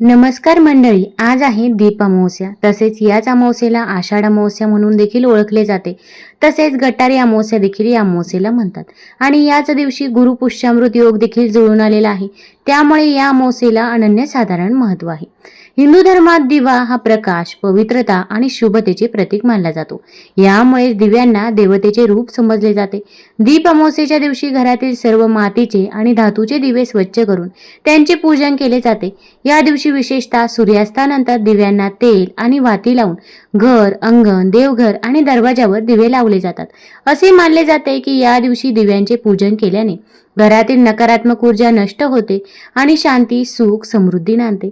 नमस्कार मंडळी आज आहे दीप अमावस्या. तसेच याच अमावस्येला आषाढ अमावस्या म्हणून देखील ओळखले जाते. तसेच गटारी अमावस्या देखील या अमावस्येला म्हणतात. आणि याच दिवशी गुरु पुष्यामृत योग देखील जुळून आलेला आहे. त्यामुळे या अमावस्येला अनन्यसाधारण महत्त्व आहे. हिंदू धर्मात दिवा हा प्रकाश पवित्रता आणि शुभतेचे प्रतीक मानला जातो. यामुळे दिव्यांना देवतेचे रूप समजले जाते. दीप अमावस्येच्या दिवशी घरातील सर्व मातीचे आणि धातूचे दिवे स्वच्छ करून त्यांचे पूजन केले जाते. या दिवशी विशेषतः सूर्यास्तानंतर दिव्यांना तेल आणि वाती लावून घर अंगण देवघर आणि दरवाजावर दिवे लावले जातात. असे मानले जाते की या दिवशी दिव्यांचे पूजन केल्याने घरातील नकारात्मक ऊर्जा नष्ट होते आणि शांती सुख समृद्धी नांदते.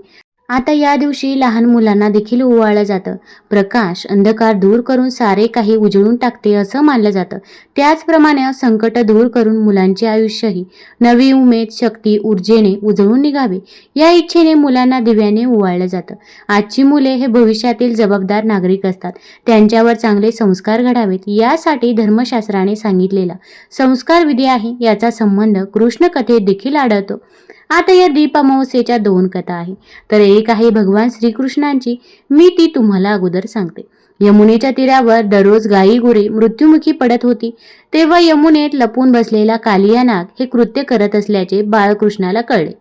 आता या दिवशी लहान मुलांना देखील ओवाळलं जातं. प्रकाश अंधकार दूर करून सारे काही उजळून टाकते असं मानलं जातं. त्याचप्रमाणे संकट दूर करून मुलांचे आयुष्यही नवी उमेद शक्ती ऊर्जेने उजळून निघावे या इच्छेने मुलांना दिव्याने ओवाळलं जातं. आजची मुले हे भविष्यातील जबाबदार नागरिक असतात. त्यांच्यावर चांगले संस्कार घडावेत यासाठी धर्मशास्त्राने सांगितलेला संस्कार विधी आहे याचा संबंध कृष्ण कथेत देखील आढळतो. आता या दीप अमावस्येच्या दोन कथा आहे. तर एक आहे भगवान श्रीकृष्णांची. मी ती तुम्हाला अगोदर सांगते. यमुनेच्या तीरावर दररोज गायी गुरे मृत्युमुखी पडत होती. तेव्हा यमुनेत लपून बसलेला कालिया नाग हे कृत्य करत असल्याचे बाळकृष्णाला कळले.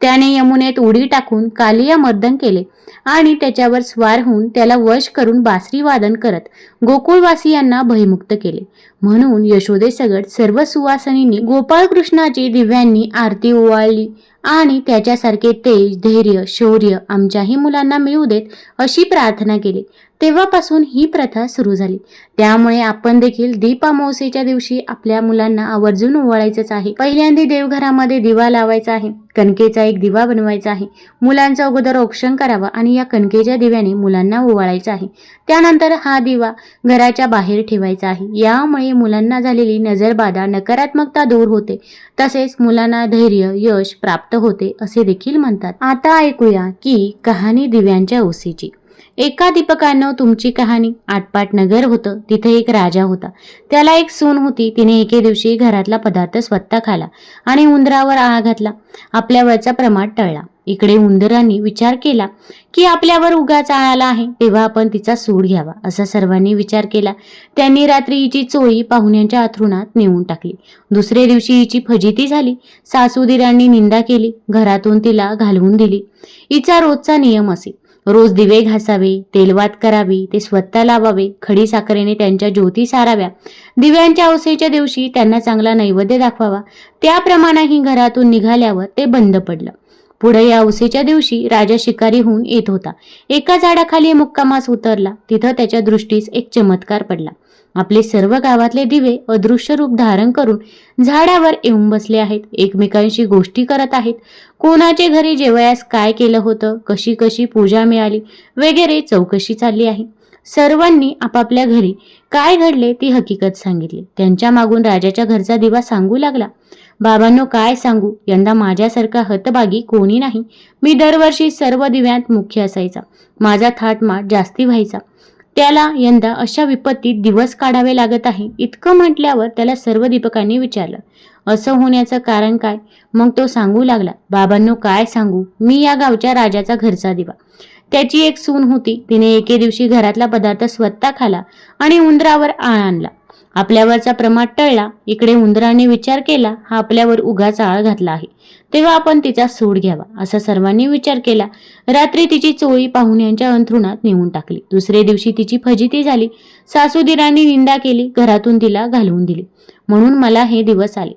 त्याने यमुनेत उडी टाकून कालिया मर्दन केले आणि त्याच्यावर स्वार होऊन त्याला वश करून बासरी वादन करत गोकुळवासियांना भयमुक्त केले. म्हणून यशोदे सगट सर्व सुवासनींनी गोपाळकृष्णाची दिव्यांनी आरती ओवाळली. आणि त्याच्यासारखे तेज धैर्य शौर्य आमच्याही मुलांना मिळू देत अशी प्रार्थना केली. तेव्हापासून ही प्रथा सुरू झाली. त्यामुळे आपण देखील दीप दिवशी आपल्या मुलांना आवर्जून ओवाळायचंच आहे. पहिल्यांदा देवघरामध्ये दिवा लावायचा आहे. कणकेचा एक दिवा बनवायचा आहे. मुलांचा अगोदर औक्षण करावा आणि या कणकेच्या दिव्याने मुलांना ओवाळायचा आहे. त्यानंतर हा दिवा घराच्या बाहेर ठेवायचा आहे. यामुळे मुलांना झालेली नजरबाधा नकारात्मकता दूर होते. तसेच मुलांना धैर्य यश प्राप्त होते असे देखील म्हणतात. आता ऐकूया की कहाणी दिव्यांच्या ओसीची. एका दीपकानं तुमची कहाणी आटपाट नगर होतं तिथे एक राजा होता. त्याला एक सून होती तिने एके दिवशी घरातला पदार्थ स्वतः खाला आणि उंदरावर आळा घातला. आपल्यावरचा प्रमाण टळला. इकडे उंदरांनी विचार केला की आपल्यावर उगाच आळाला आहे तेव्हा आपण तिचा सूड घ्यावा असा सर्वांनी विचार केला. त्यांनी रात्री हिची चोळी पाहुण्यांच्या अथरुणात नेऊन टाकली. दुसरे दिवशी हिची फजिती झाली. सासूदिरांनी निंदा केली. घरातून तिला घालवून दिली. हिचा रोजचा नियम असे. रोज दिवे घासावे तेलवात करावी ते स्वतः लावावे खडी साखरेने त्यांच्या ज्योती साराव्या. दिव्यांच्या अवसेच्या दिवशी त्यांना चांगला नैवेद्य दाखवावा. त्याप्रमाणेही घरातून निघाल्यावर ते बंद पडलं. पुढे या उसेच्या दिवशी राजा शिकारी होऊन येत होता. एका झाडाखाली मुक्कामास उतरला. तिथं त्याच्या दृष्टीस एक चमत्कार पडला. आपले सर्व गावातले दिवे अदृश्य रूप धारण करून झाडावर येऊन बसले आहेत. एकमेकांशी गोष्टी करत आहेत. कोणाचे घरी जेवयास काय केलं होतं? कशी कशी पूजा मिळाली? वगैरे चौकशी चालली आहे. सर्वांनी आपापल्या घरी काय घडले ती हकीकत सांगितली. त्यांच्या मागून राजाच्या घरचा दिवा सांगू लागला. बाबांनो काय सांगू? यंदा माझ्यासारखा हतबागी कोणी नाही. मी दरवर्षी सर्व दिव्यांत मुख्य असायचा. माझा थाटमाट जास्ती व्हायचा. त्याला यंदा अशा विपत्तीत दिवस काढावे लागत आहे इतकं म्हटल्यावर त्याला सर्व दीपकांनी विचारलं. असं होण्याचं कारण काय? मग तो सांगू लागला बाबांनो काय सांगू? मी या गावच्या राजाचा घरचा दिवा. त्याची एक सून होती. तिने एके दिवशी घरातला पदार्थ स्वतः खाला आणि उंदरावर आळ आणला. आपल्यावरचा प्रमाद टळला इकडे उंदराने विचार केला हा आपल्यावर उगाच आळ घातला आहे. तेव्हा आपण तिचा सूड घ्यावा असा सर्वांनी विचार केला. रात्री तिची चोळी पाहुण्यांच्या अंथरुणात नेऊन टाकली. दुसरे दिवशी तिची फजिती झाली. सासूदिरांनी निंदा केली घरातून तिला घालवून दिली. म्हणून मला हे दिवस आले.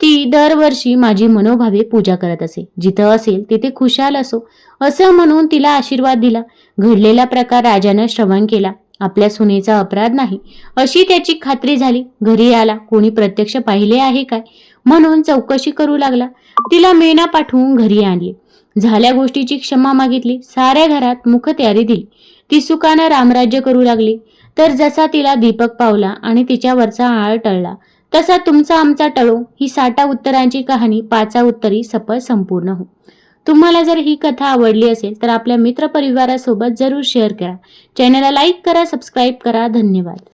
ती दरवर्षी माझी मनोभावे पूजा करत असे. जिथं असेल तिथे खुशाल असो असं म्हणून तिला आशीर्वाद दिला. घडलेला प्रकार राजानं श्रवण केला. आपल्या सुनेचा अपराध नाही. अशी त्याची खात्री झाली. घरी आला. कोणी प्रत्यक्ष पाहिले आहे काय? म्हणून चौकशी करू लागला. तिला मेना पाठवून घरी आणली. झाल्या गोष्टीची क्षमा मागितली. साऱ्या घरात मुख तयारी दिली. ती सुखानं रामराज्य करू लागली. तर जसा तिला दीपक पावला आणि तिच्यावरचा आळ टळला तसा तुमचा आमचा टळो. ही साठा उत्तरांची कहाणी पाचा उत्तरी सफल संपूर्ण हो. तुम्हाला जर ही कथा आवडली असेल तर आपल्या मित्रपरिवारासोबत जरूर शेअर करा. चॅनलला लाईक करा सबस्क्राईब करा. धन्यवाद.